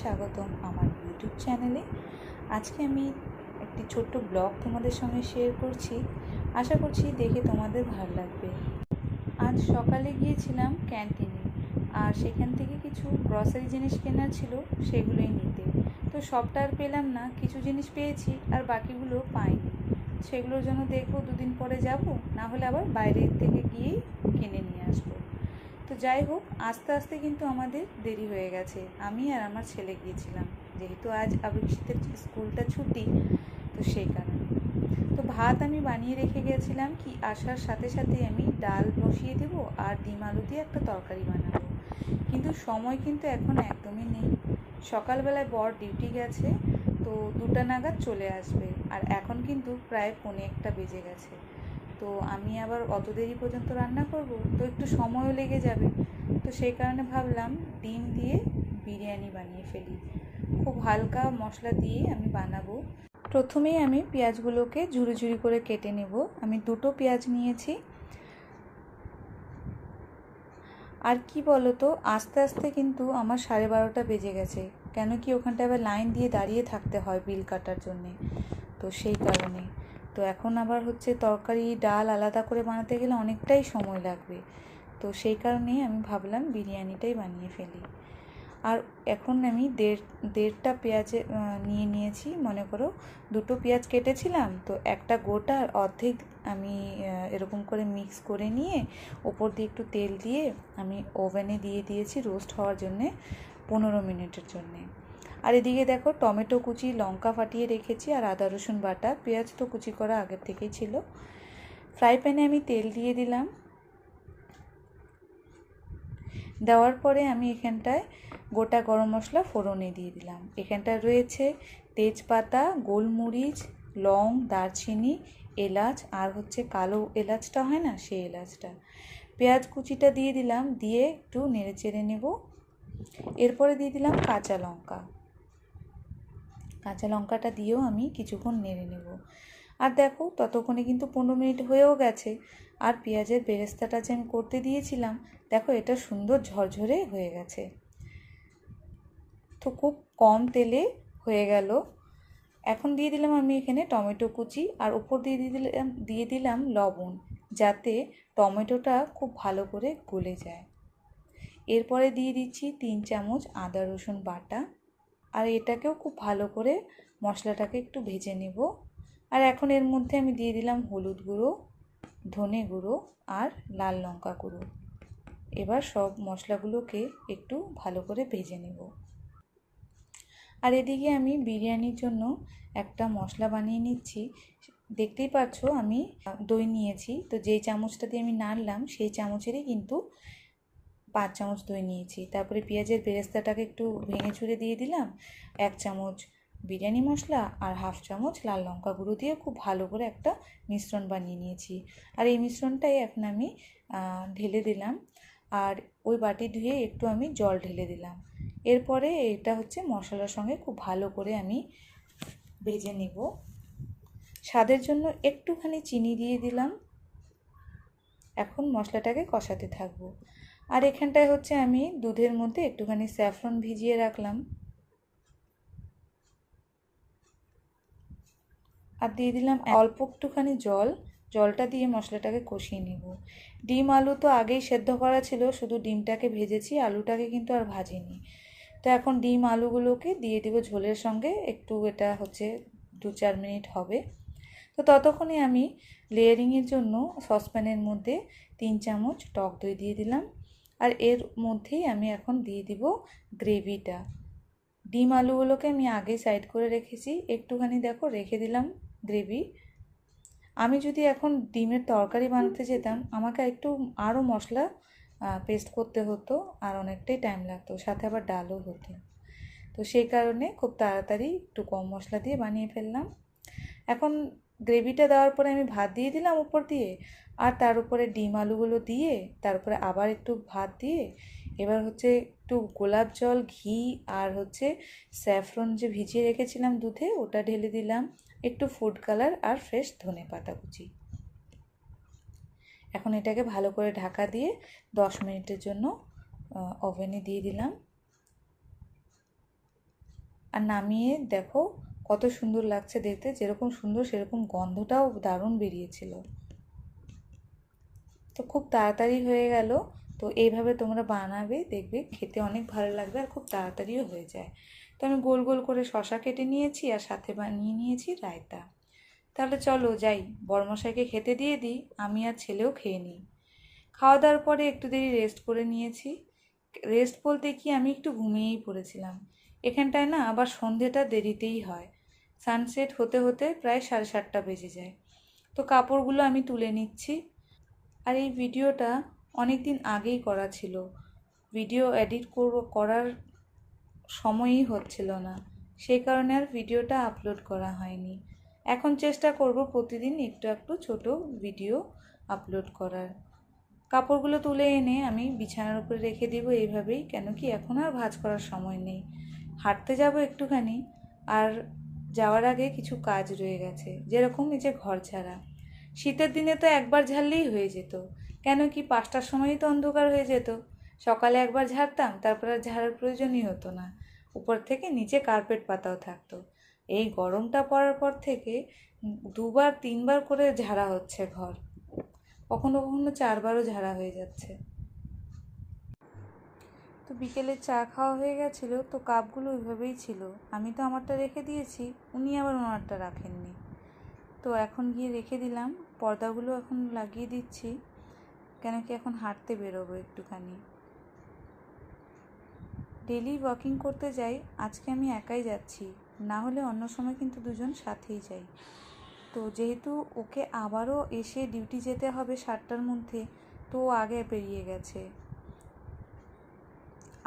স্বাগতম আমার ইউটিউব চ্যানেলে আজকে আমি একটি ছোট্ট ব্লগ তোমাদের সঙ্গে শেয়ার করছি। আশা করছি দেখে তোমাদের ভালো লাগবে। আজ সকালে গিয়েছিলাম ক্যান্টিনে আর সেখান থেকে কিছু গ্রসারি জিনিস কেনার ছিল, সেগুলোই নিতে। তো সবটা আর পেলাম না, কিছু জিনিস পেয়েছি আর বাকিগুলো পাইনি। সেগুলোর জন্য দেখব দুদিন পরে যাব, না হলে আবার বাইরের থেকে গিয়েই কিনে নিয়ে আসব। তো যাই হোক, আস্তে আস্তে কিন্তু আমাদের দেরি হয়ে গেছে। আমি আর আমার ছেলে গিয়েছিলাম। যেহেতু আজ আবেক্ষিতের স্কুলটা ছুটি, তো সেই কারণে। তো ভাত আমি বানিয়ে রেখে গেছিলাম কি আসার সাথে সাথে আমি ডাল বসিয়ে দেব আর ডিম আলু দিয়ে একটা তরকারি বানাবো। কিন্তু সময় কিন্তু এখন একদমই নেই। সকালবেলায় বর ডিউটি গেছে, তো দুটা নাগাদ চলে আসবে। আর এখন কিন্তু প্রায় পৌনে একটা বেজে গেছে। তো আমি আবার অত দেরি পর্যন্ত রান্না করব? তো একটু সময়ও লেগে যাবে। তো সেই কারণে ভাবলাম ডিম দিয়ে বিরিয়ানি বানিয়ে ফেলি। খুব হালকা মশলা দিয়ে আমি বানাবো। প্রথমেই আমি পেঁয়াজগুলোকে ঝুড়ি ঝুড়ি করে কেটে নেব। আমি দুটো পেঁয়াজ নিয়েছি। আর কি বলো তো আস্তে আস্তে কিন্তু আমার সাড়ে বারোটা বেজে গেছে। কেন কি ওখানটা আবার লাইন দিয়ে দাঁড়িয়ে থাকতে হয় বিল কাটার জন্যে। তো সেই কারণে। তো এখন আবার হচ্ছে তরকারি, ডাল আলাদা করে বানাতে গেলে অনেকটাই সময় লাগবে। তো সেই কারণেই আমি ভাবলাম বিরিয়ানিটাই বানিয়ে ফেলি। আর এখন আমি দেড়, দেড়টা পেঁয়াজে নিয়ে নিয়েছি। মনে করো দুটো পেঁয়াজ কেটেছিলাম, তো একটা গোটা অর্ধেক আমি এরকম করে মিক্স করে নিয়ে ওপর দিয়ে একটু তেল দিয়ে আমি ওভেনে দিয়ে দিয়েছি রোস্ট হওয়ার জন্যে, পনেরো মিনিটের জন্যে। আর এদিকে দেখো, টমেটো কুচি, লঙ্কা ফাটিয়ে রেখেছি আর আদা রসুন বাটা। পেঁয়াজ তো কুচি করা আগের থেকেই ছিল। ফ্রাই প্যানে আমি তেল দিয়ে দিলাম। দেওয়ার পরে আমি এখানটায় গোটা গরম মশলা ফোড়নে দিয়ে দিলাম। এখানটায় রয়েছে তেজপাতা, গোলমরিচ, লং, দারচিনি, এলাচ আর হচ্ছে কালো এলাচটা হয় না, সেই এলাচটা। পেঁয়াজ কুচিটা দিয়ে দিলাম, দিয়ে একটু নেড়ে চেড়ে নেব। এরপরে দিয়ে দিলাম কাঁচা লঙ্কা। কাঁচা লঙ্কাটা দিয়েও আমি কিছুক্ষণ নেড়ে নেব। আর দেখো, ততক্ষণে কিন্তু পনেরো মিনিট হয়েও গেছে। আর পেঁয়াজের বেরেস্তাটা যে আমি করতে দিয়েছিলাম, দেখো এটা সুন্দর ঝরঝরে হয়ে গেছে। তো খুব কম তেলে হয়ে গেল। এখন দিয়ে দিলাম আমি এখানে টমেটো কুচি, আর ওপর দিয়ে দিয়ে দিলাম দিয়ে দিলাম লবণ, যাতে টমেটোটা খুব ভালো করে গলে যায়। এরপরে দিয়ে দিচ্ছি তিন চামচ আদা রসুন বাটা। আর এটাকেও খুব ভালো করে মশলাটাকে একটু ভেজে নেব। আর এখন এর মধ্যে আমি দিয়ে দিলাম হলুদ গুঁড়ো, ধনে গুঁড়ো আর লাল লঙ্কা গুঁড়ো। এবার সব মশলাগুলোকে একটু ভালো করে ভেজে নেব। আর এদিকে আমি বিরিয়ানির জন্য একটা মশলা বানিয়ে নিচ্ছি। দেখতেই পাচ্ছ আমি দই নিয়েছি। তো যেই চামচটা দিয়ে আমি নাড়লাম, সেই চামচেরই কিন্তু পাঁচ চামচ দই নিয়েছি। তারপরে পেঁয়াজের বেরেস্তাটাকে একটু ভেঙে চুড়ে দিয়ে দিলাম। এক চামচ বিরিয়ানি মশলা আর হাফ চামচ লাল লঙ্কা গুঁড়ো দিয়ে খুব ভালো করে একটা মিশ্রণ বানিয়ে নিয়েছি। আর এই মিশ্রণটাই এখন আমি ঢেলে দিলাম। আর ওই বাটি ধুয়ে একটু আমি জল ঢেলে দিলাম। এরপরে এটা হচ্ছে মশলার সঙ্গে খুব ভালো করে আমি ভেজে নেব। স্বাদের জন্য একটুখানি চিনি দিয়ে দিলাম। এখন মশলাটাকে কষাতে থাকব। আর এখানটায় হচ্ছে আমি দুধের মধ্যে একটুখানি স্যাফরন ভিজিয়ে রাখলাম। আর দিয়ে দিলাম অল্প একটুখানি জল। জলটা দিয়ে মশলাটাকে কষিয়ে নেব। ডিম আলু তো আগেই সেদ্ধ করা ছিল শুধু ডিমটাকে ভেজেছি আলুটাকে কিন্তু আর ভাজিনি। তো এখন ডিম আলুগুলোকে দিয়ে দেবো ঝোলের সঙ্গে একটু এটা হচ্ছে দু চার মিনিট হবে। তো ততক্ষণে আমি লেয়ারিংয়ের জন্য সসপ্যানের মধ্যে তিন চামচ টক দই দিয়ে দিলাম। আর এর মধ্যেই আমি এখন দিয়ে দিব গ্রেভিটা। ডিম আলুগুলোকে আমি আগে সাইড করে রেখেছি। একটুখানি দেখো, রেখে দিলাম গ্রেভি। আমি যদি এখন ডিমের তরকারি বানাতে যেতাম, আমাকে একটু আরও মশলা পেস্ট করতে হতো আর অনেকটাই টাইম লাগতো। সাথে আবার ডালও হতো। তো সেই কারণে খুব তাড়াতাড়ি একটু কম মশলা দিয়ে বানিয়ে ফেললাম। এখন গ্রেভিটা দেওয়ার পরে আমি ভাত দিয়ে দিলাম উপর দিয়ে। আর তার উপরে ডিম আলুগুলো দিয়ে তারপরে আবার একটু ভাত দিয়ে, এবার হচ্ছে একটু গোলাপ জল, ঘি আর হচ্ছে স্যাফরন যে ভিজিয়ে রেখেছিলাম দুধে, ওটা ঢেলে দিলাম। একটু ফুড কালার আর ফ্রেশ ধনে পাতা কুচি। এখন এটাকে ভালো করে ঢাকা দিয়ে দশ মিনিটের জন্য ওভেনে দিয়ে দিলাম। আর নামিয়ে দেখো কত সুন্দর লাগছে দেখতে, যেরকম সুন্দর সেরকম গন্ধটাও দারুণ বেরিয়েছিল। তো খুব তাড়াতাড়ি হয়ে গেল, তো এইভাবে তোমরা বানাবে, দেখবে খেতে অনেক ভালো লাগবে আর খুব তাড়াতাড়িও হয়ে যায়। তো আমি গোল গোল করে শশা কেটে নিয়েছি আর সাথে বানিয়ে নিয়েছি রায়তা। তাহলে চলো যাই বড়মশাইকে খেতে দিয়ে দিই, আমি আর ছেলেও খেয়ে নিই। খাওয়া দাওয়ার পরে একটু দেরি রেস্ট করে নিয়েছি। রেস্ট বলতে কি, আমি একটু ঘুমিয়েই পড়েছিলাম। এখানটায় না আবার সন্ধেটা দেরিতেই হয়। সানসেট হতে হতে প্রায় সাড়ে সাতটা বেজে যায়। তো কাপড়গুলো আমি তুলে নিচ্ছি। আর এই ভিডিওটা অনেক দিন আগেই করা ছিল। ভিডিও এডিট করার সময়ই হচ্ছিল না। সেই কারণে আর ভিডিওটা আপলোড করা হয়নি। এখন চেষ্টা করব প্রতিদিন একটু একটু ছোট ভিডিও আপলোড করার। কাপড়গুলো তুলে এনে আমি বিছানার উপরে রেখে দেব এইভাবেই, কেন কি এখন আর ভাঁজ করার সময় নেই। হাঁটতে যাব একটুখানি, আর যাওয়ার আগে কিছু কাজ রয়ে গেছে, যেরকম এই যে ঘর ছাড়া। শীতের দিনে তো একবার ঝাড়লেই হয়ে যেত। কেন কি পাঁচটার সময়ই তো অন্ধকার হয়ে যেত। সকালে একবার ঝাড়তাম, তারপর আর ঝাড়ার প্রয়োজনই হতো না। উপর থেকে নিচে কার্পেট পাতাও থাকতো। এই গরমটা পড়ার পর থেকে দুবার, তিনবার করে ঝাড়া হচ্ছে ঘর। কখনো কখনো চারবারও ঝাড়া হয়ে যাচ্ছে। তো বিকেলে চা খাওয়া হয়ে গেছিল, তো কাপগুলো ওইভাবেই ছিল। আমি তো আমারটা রেখে দিয়েছি, উনি আবার ওনারটা রাখেননি। তো এখন গিয়ে রেখে দিলাম, পর্দাগুলো এখন লাগিয়ে দিচ্ছি, কেন কি এখন হাঁটতে বেরোবো একটুখানি। ডেলি ওয়াকিং করতে যাই, আজকে আমি একাই যাচ্ছি, না হলে অন্য সময় কিন্তু দুজন সাথেই যাই। তো যেহেতু ওকে আবারও এসে ডিউটি যেতে হবে সাতটার মধ্যে, তো ও আগে বেরিয়ে গেছে।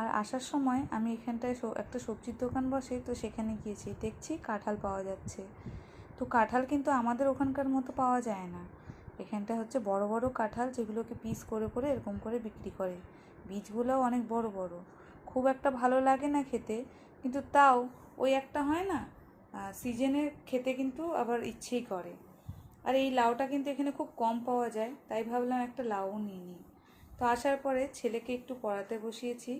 আর আসার সময় আমি এখানটায় একটা সবজির দোকান বসে, তো সেখানে গিয়েছি। দেখছি কাঁঠাল পাওয়া যাচ্ছে। তো কাঁঠাল কিন্তু আমাদের ওখানকার মতো পাওয়া যায় না। এখানটা হচ্ছে বড় বড় কাঁঠাল যেগুলোকে পিস করে করে এরকম করে বিক্রি করে। বীজগুলোও অনেক বড় বড়। খুব একটা ভালো লাগে না খেতে, কিন্তু তাও ওই একটা হয় না সিজনে খেতে কিন্তু আবার ইচ্ছেই করে। আর এই লাউটা কিন্তু এখানে খুব কম পাওয়া যায়, তাই ভাবলাম একটা লাউও নিয়ে নিই। তো আসার পরে ছেলেকে একটু পড়াতে বসিয়েছি।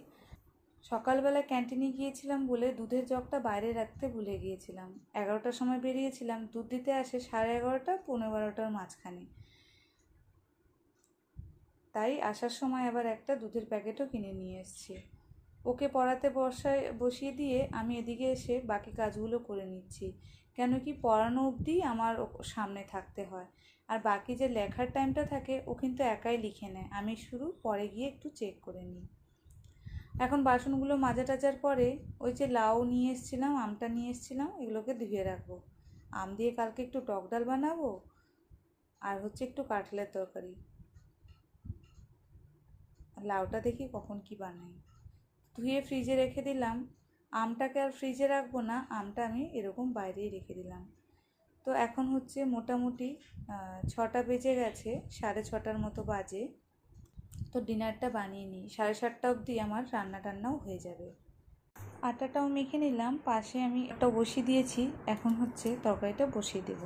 সকালবেলা ক্যান্টিনে গিয়েছিলাম বলে দুধের জগটা বাইরে রাখতে ভুলে গিয়েছিলাম। এগারোটার সময় বেরিয়েছিলাম, দুধ দিতে আসে সাড়ে এগারোটা পনেরো বারোটার মাঝখানে। তাই আসার সময় আবার একটা দুধের প্যাকেটও কিনে নিয়ে এসেছি। ওকে পড়াতে বসায়, বসিয়ে দিয়ে আমি এদিকে এসে বাকি কাজগুলো করে নিচ্ছি। কেন কি পড়ানো অবধি আমার সামনে থাকতে হয়। আর বাকি যে লেখার টাইমটা থাকে, ও কিন্তু একাই লিখে নেয়। আমি শুরু পরে গিয়ে একটু চেক করে নিই। এখন বাসনগুলো মাজা টাজার পরে ওই যে লাউ নিয়ে এসেছিলাম, আমটা নিয়ে এসেছিলাম, এগুলোকে ধুয়ে রাখব। আম দিয়ে কালকে একটু টক ডাল বানাবো আর হচ্ছে একটু কাঁঠালের তরকারি। লাউটা দেখি কখন কি বানাই। ধুয়ে ফ্রিজে রেখে দিলাম। আমটাকে আর ফ্রিজে রাখব না, আমটা আমি এরকম বাইরেই রেখে দিলাম। তো এখন হচ্ছে মোটামুটি ছটা বেজে গেছে, সাড়ে ছটার মতো বাজে। তো ডিনারটা বানিয়ে নিই। সাড়ে সাতটা অবধি আমার রান্না টান্নাও হয়ে যাবে। আটাটাও মেখে নিলাম। পাশে আমি একটা বসিয়ে দিয়েছি। এখন হচ্ছে তরকারিটা বসিয়ে দেব।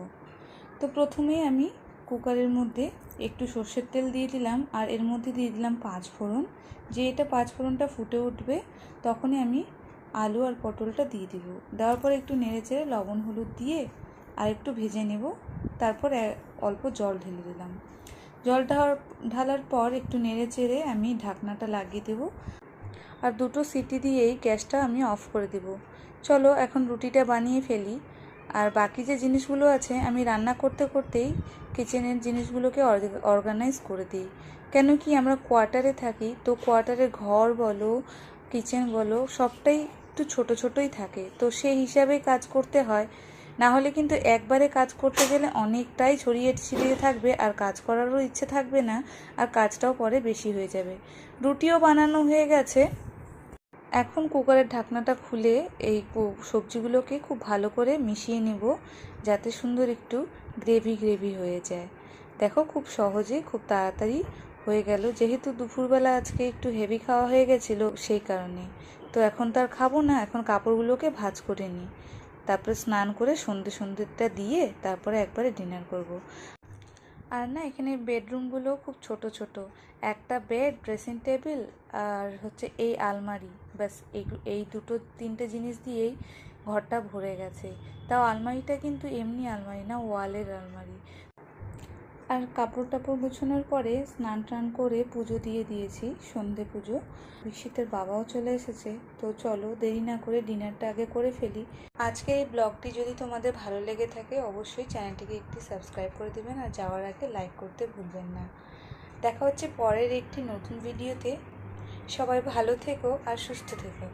তো প্রথমেই আমি কুকারের মধ্যে একটু সর্ষের তেল দিয়ে দিলাম আর এর মধ্যে দিয়ে দিলাম পাঁচ ফোড়ন। যে এটা পাঁচ ফোড়নটা ফুটে উঠবে, তখনই আমি আলু আর পটলটা দিয়ে দিব। দেওয়ার পর একটু নেড়ে চেড়ে লবণ, হলুদ দিয়ে আর একটু ভেজে নেব। তারপর অল্প জল ঢেলে দিলাম। জল ঢালার পর একটু নেড়ে চেড়ে আমি ঢাকনাটা লাগিয়ে দেব। আর দুটো সিটি দিয়েই গ্যাসটা আমি অফ করে দেব। চলো এখন রুটিটা বানিয়ে ফেলি। আর বাকি যে জিনিসগুলো আছে, আমি রান্না করতে করতেই কিচেনের জিনিসগুলোকে অর্গানাইজ করে দিই। কেন কি আমরা কোয়ার্টারে থাকি, তো কোয়ার্টারে ঘর বলো, কিচেন বলো, সবটাই একটু ছোট ছোটই থাকে। তো সেই হিসাবে কাজ করতে হয়। না হলে কিন্তু একবারে কাজ করতে গেলে অনেকটাই ছড়িয়ে ছিড়িয়ে থাকবে, আর কাজ করারও ইচ্ছে থাকবে না, আর কাজটাও পরে বেশি হয়ে যাবে। রুটিও বানানো হয়ে গেছে। এখন কুকারের ঢাকনাটা খুলে এই সবজিগুলোকে খুব ভালো করে মিশিয়ে নেব, যাতে সুন্দর একটু গ্রেভি গ্রেভি হয়ে যায়। দেখো খুব সহজে, খুব তাড়াতাড়ি হয়ে গেল। যেহেতু দুপুরবেলা আজকে একটু হেভি খাওয়া হয়ে গেছিল, সেই কারণে। তো এখন তো আর খাব না, এখন কাপড়গুলোকে ভাজ করে নিই। তারপরে স্নান করে সন্ধে সন্ধ্যেটা দিয়ে তারপরে একবারে ডিনার করব। আর না, এখানে বেডরুমগুলো খুব ছোট ছোট। একটা বেড ড্রেসিং টেবিল আর হচ্ছে এই আলমারি। ব্যাস, এই এই দুটো, তিনটে জিনিস দিয়েই ঘরটা ভরে গেছে। তাও আলমারিটা কিন্তু এমনি আলমারি না ওয়ালের আলমারি। আর কাপড় টাপড় গুছানোর পরে স্নান টান করে পুজো দিয়ে দিয়েছি, সন্ধে পুজো। বিশ্বজিতের বাবাও চলে এসেছে, তো চলো দেরি না করে ডিনারটা আগে করে ফেলি। আজকে এই ব্লগটি যদি তোমাদের ভালো লেগে থাকে, অবশ্যই চ্যানেলটিকে একটি সাবস্ক্রাইব করে দেবেন আর যাওয়ার আগে লাইক করতে ভুলবেন না। দেখা হচ্ছে পরের একটি নতুন ভিডিওতে। সবাই ভালো থেকো আর সুস্থ থেকো।